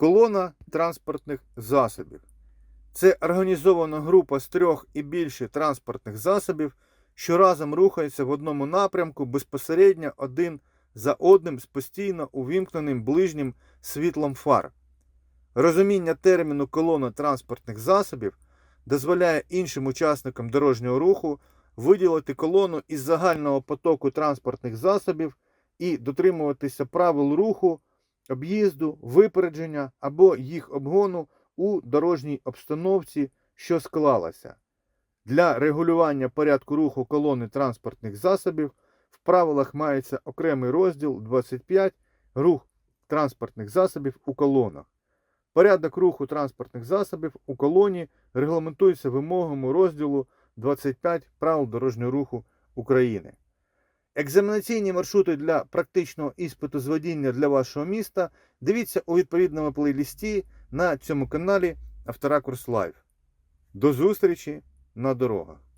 Колона транспортних засобів. Це організована група з трьох і більше транспортних засобів, що разом рухаються в одному напрямку безпосередньо один за одним з постійно увімкненим ближнім світлом фар. Розуміння терміну колона транспортних засобів дозволяє іншим учасникам дорожнього руху виділити колону із загального потоку транспортних засобів і дотримуватися правил руху, об'їзду, випередження або їх обгону у дорожній обстановці, що склалася. Для регулювання порядку руху колони транспортних засобів в правилах мається окремий розділ 25 рух транспортних засобів у колонах. Порядок руху транспортних засобів у колоні регламентується вимогами розділу 25 правил дорожнього руху України. Екзаменаційні маршрути для практичного іспиту з водіння для вашого міста дивіться у відповідному плейлісті на цьому каналі Авторакурс Лайв. До зустрічі на дорогах!